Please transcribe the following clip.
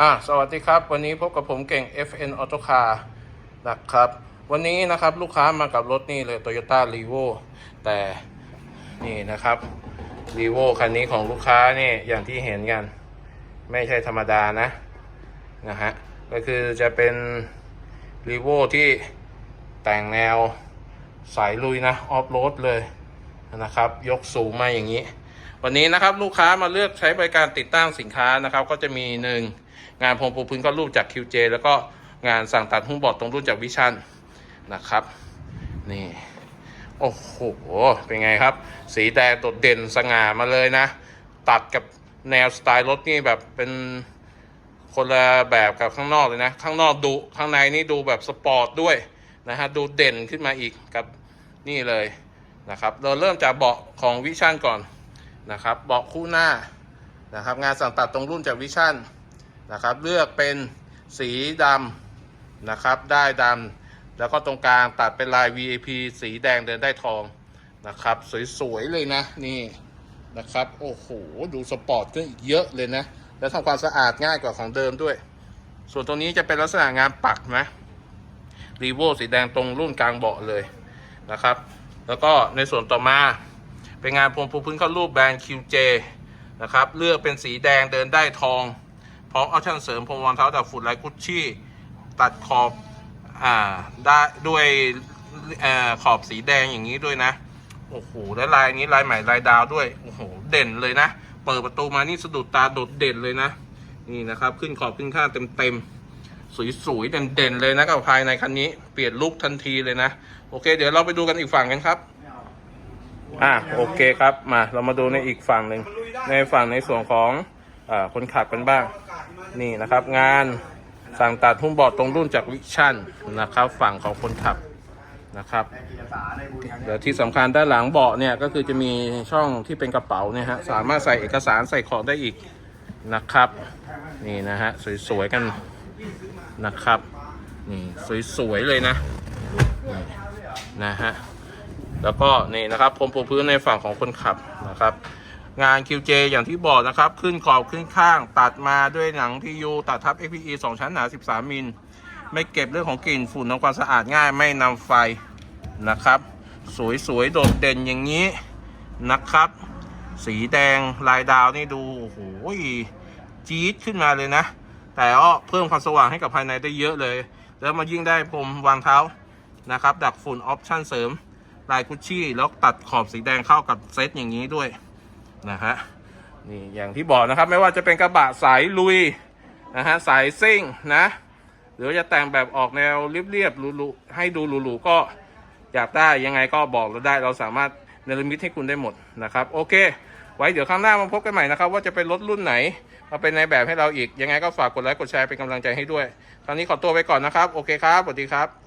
อ่าสวัสดีครับ วันนี้พบกับผมเก่ง FN Auto Car นะครับ วันนี้นะครับลูกค้ามากับรถนี่เลย Toyota r e v o แต่นี่นะครับ r e v o คันนี้ของลูกค้านี่อย่างที่เห็นกัน ไม่ใช่ธรรมดานะนะฮะก็คือจะเป็น r e v o ที่แต่งแนวสายลุยนะออฟโรดเลยนะครับ ยกสูงมาอย่างนี้ วันนี้นะครับลูกค้ามาเลือกใช้บริการติดตั้งสินค้านะครับ ก็จะมีหนึ่งงานพรมปูพื้นก็รูปจาก QJ แล้วก็งานสั่งตัดหุ้มบอร์ดตรงรุ่นจากวิชันนะครับนี่โอ้โหเป็นไงครับ สีแดงโดดเด่นสง่ามาเลยนะ ตัดกับแนวสไตล์รถนี่แบบเป็นคนละแบบกับข้างนอกเลยนะ ข้างนอกดูข้างในนี่ดูแบบสปอร์ตด้วยนะฮะดูเด่นขึ้นมาอีกกับนี่เลยนะครับ เราเริ่มจากเบาะของวิชันก่อน นะครับเบาะคู่หน้านะครับงานสั่งตัดตรงรุ่นจากวิชั่นนะครับเลือกเป็นสีดำนะครับได้ดำแล้วก็ตรงกลางตัดเป็นลาย VAP สีแดงเดินได้ทองนะครับสวยๆเลยนะนี่นะครับโอ้โหดูสปอร์ตขึ้นอีกเยอะเลยนะแล้วทำความสะอาดง่ายกว่าของเดิมด้วย ส่วนตรงนี้จะเป็นลักษณะงานปักนะรีโวสีแดงตรงรุ่นกลางเบาะเลยนะครับ แล้วก็ในส่วนต่อมา เป็นงานพรมปูพื้นเข้ารูปแบรนด์ QJ นะครับ เลือกเป็นสีแดงเดินได้ทอง พร้อมออปชั่นเสริมพรมวางเท้าจากฝุ่นลายกุชชี่ตัดขอบอ่าได้ด้วยอขอบสีแดงอย่างนี้ด้วยนะ โอ้โหและลายนี้ลายใหม่ลายดาวด้วย โอ้โห เด่นเลยนะ เปิดประตูมานี่สะดุดตาโดดเด่นเลยนะ นี่นะครับ ขึ้นขอบขึ้นข้างเต็มเต็มๆสวยๆเด่นๆเลยนะกับภายในคันนี้ เปลี่ยนลุคทันทีเลยนะ โอเค เดี๋ยวเราไปดูกันอีกฝั่งกันครับ อ่าโอเคครับมาเรามาดูในอีกฝั่งหนึ่งในฝั่งในส่วนของอคนขับกันบ้าง นี่นะครับงานสั่งตัดหุ้มบอร์ดตรงรุ่นจากวิชั่นนะครับ ฝั่งของคนขับนะครับเดี๋ยวที่สำคัญด้านหลังเบาะเนี่ยก็คือจะมีช่องที่เป็นกระเป๋าเนี่ยฮะสามารถใส่เอกสารใส่ของได้อีกนะครับ นี่นะฮะสวยๆกันนะครับนี่สวยๆเลยนะนี่นะฮะ แล้วก็นี่นะครับพรมปูพื้นในฝั่งของคนขับนะครับ งาน QJ อย่างที่บอกนะครับ ขึ้นขอบขึ้นข้าง ตัดมาด้วยหนัง PU ตัดทับ XPE 2 ชั้นหนา 13 มิล ไม่เก็บเรื่องของกลิ่นฝุ่นทำความสะอาดง่ายไม่นำไฟนะครับ สวยๆ โดดเด่นอย่างนี้นะครับ สีแดงลายดาวนี่ดูโอ้โหจี๊ดขึ้นมาเลยนะ แต่ก็เพิ่มความสว่างให้กับภายในได้เยอะเลย แล้วมายิ่งได้พรมวางเท้านะครับ ดักฝุ่นออปชั่นเสริม ลายกุชชี่แล้วตัดขอบสีแดงเข้ากับเซตอย่างนี้ด้วยนะฮะนี่อย่างที่บอกนะครับไม่ว่าจะเป็นกระบะสายลุยนะฮะสายซิ่งนะหรือจะแต่งแบบออกแนวเรียบๆหรูๆให้ดูหรูๆก็อยากได้ยังไงก็บอกเราได้เราสามารถเนรมิตให้คุณได้หมดนะครับโอเค ไว้เดี๋ยวข้างหน้ามาพบกันใหม่นะครับ ว่าจะเป็นรถรุ่นไหนมาเป็นในแบบให้เราอีกยังไงก็ฝากกดไลค์กดแชร์เป็นกำลังใจให้ด้วย ตอนนี้ขอตัวไปก่อนนะครับ โอเคครับสวัสดีครับ